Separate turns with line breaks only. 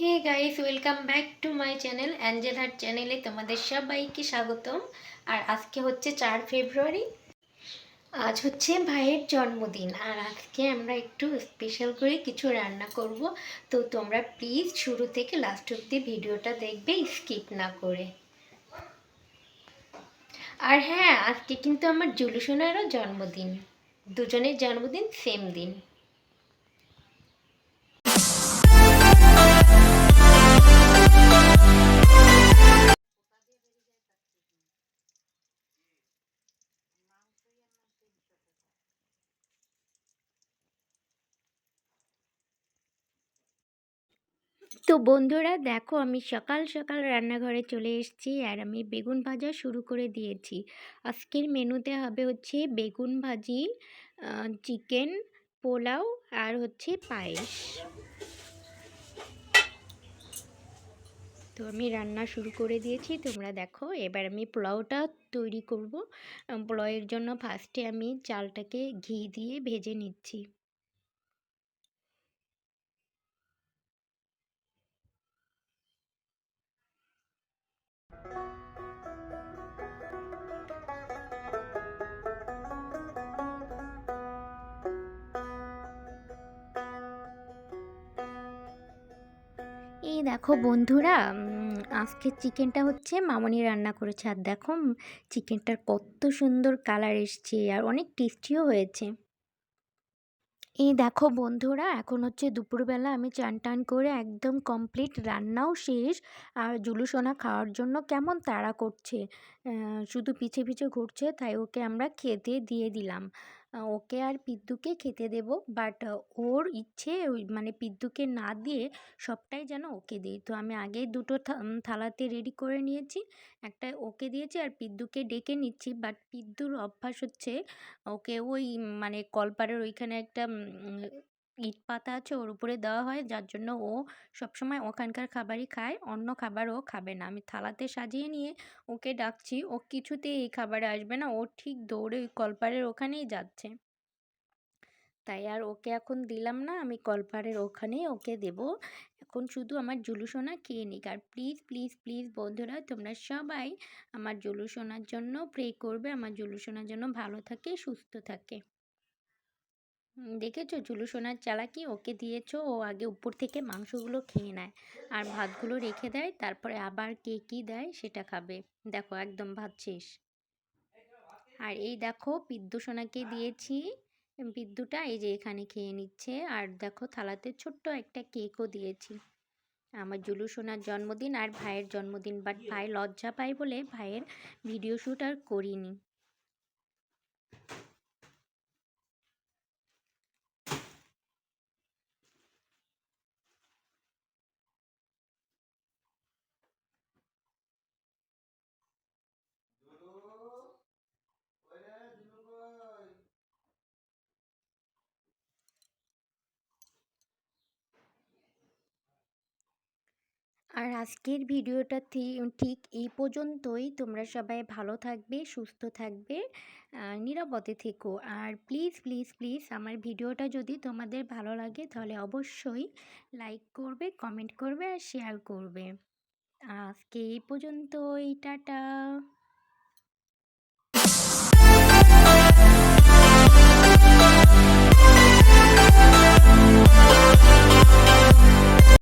Hey guys welcome back to my channel angel heart চ্যানেলে তোমাদের সবাইকে স্বাগতম। আর আজকে হচ্ছে চার ফেব্রুয়ারি, আজ হচ্ছে ভাইয়ের জন্মদিন। আর আজকে আমরা একটু স্পেশাল করে কিছু রান্না করব, তো তোমরা প্লিজ শুরু থেকে লাস্ট অব্দি ভিডিওটা দেখবে স্কিপ না করে। আর হ্যাঁ আজকে কিন্তু আমার জুলুসোনারও জন্মদিন। দুজনের জন্মদিন সেম দিন। তো বন্ধুরা দেখো আমি সকাল সকাল রান্নাঘরে চলে এসেছি আর আমি বেগুন ভাজা শুরু করে দিয়েছি। আজকের মেনুতে হবে হচ্ছে বেগুন ভাজি চিকেন, পোলাও আর হচ্ছে পায়েস। তো আমি রান্না শুরু করে দিয়েছি। তোমরা দেখো, এবার আমি পোলাওটা তৈরি করব। পোলাওয়ের জন্য ফার্স্টে আমি চালটাকে ঘি দিয়ে ভেজে নিচ্ছি। এই দেখো বন্ধুরা আজকে চিকেনটা হচ্ছে মামনি রান্না করেছে। আর দেখো চিকেনটার কত সুন্দর কালার এসছে আর অনেক টেস্টিও হয়েছে। এই দেখো বন্ধুরা, এখন হচ্ছে দুপুরবেলা আমি চান টান করে একদম কমপ্লিট রান্নাও শেষ আর জুলুসোনা খাওয়ার জন্য কেমন তাড়া করছে। শুধু পিছে পিছে ঘুরছে, তাই ওকে আমরা খেতে দিয়ে দিলাম। ওকে আর পিদ্দুকে খেতে দেব। বাট ওর ইচ্ছে মানে পিদ্দুকে না দিয়ে সবটাই যেন ওকে দিই তো আমি আগে দুটো থালাতে রেডি করে নিয়েছি। একটা ওকে দিয়েছি আর পিদ্দুকে ডেকে নিচ্ছি। বাট, পিদ্দুর অভ্যাস হচ্ছে ওকে ওই মানে কলপারের ওইখানে একটা ইট পাতা আছে ওর উপরে দেওয়া হয়। যার জন্য ও সবসময় ওখানকার খাবারই খায়, অন্য খাবার ও খাবে না। আমি থালাতে সাজিয়ে নিয়ে ওকে ডাকছি, ও কিছুতেই এই খাবারে আসবে না। ও ঠিক দৌড়ে ওই কলপারের ওখানেই যাচ্ছে। তাই আর ওকে এখন দিলাম না, আমি কলপারের ওখানেই ওকে দেব। এখন শুধু আমার জুলুসোনা খেয়ে নিক। আর প্লিজ প্লিজ প্লিজ বন্ধুরা, তোমরা সবাই আমার জুলুসোনার জন্য প্রে করবে। আমার জুলুসোনার জন্য ভালো থাকে, সুস্থ থাকে। দেখেছ? চুলু সোনার চালাকি ওকে দিয়েছ? ও আগে উপর থেকে মাংসগুলো খেয়ে নেয়। আর ভাতগুলো রেখে দেয়, তারপরে আবার কে কী দেয় সেটা খাবে। দেখো, একদম ভাত শেষ। আর এই দেখো, পিদ্দু সোনাকে দিয়েছি। বিদ্যুটা এই যে এখানে খেয়ে নিচ্ছে। আর দেখো, থালাতে ছোট্ট একটা কেকও দিয়েছি। আমার জুলু সোনার জন্মদিন আর ভাইয়ের জন্মদিন বাট ভাই লজ্জা পায় বলে ভাইয়ের ভিডিও শ্যুট আর করিনি। আর আজকের ভিডিওটা ঠিক এই পর্যন্তই। তোমরা সবাই ভালো থাকবে, সুস্থ থাকবে নিরাপদে থেকো। আর প্লিজ প্লিজ প্লিজ আমার ভিডিওটা যদি তোমাদের ভালো লাগে তাহলে অবশ্যই লাইক করবে, কমেন্ট করবে আর শেয়ার করবে। আজকে এই পর্যন্তই, টাটা।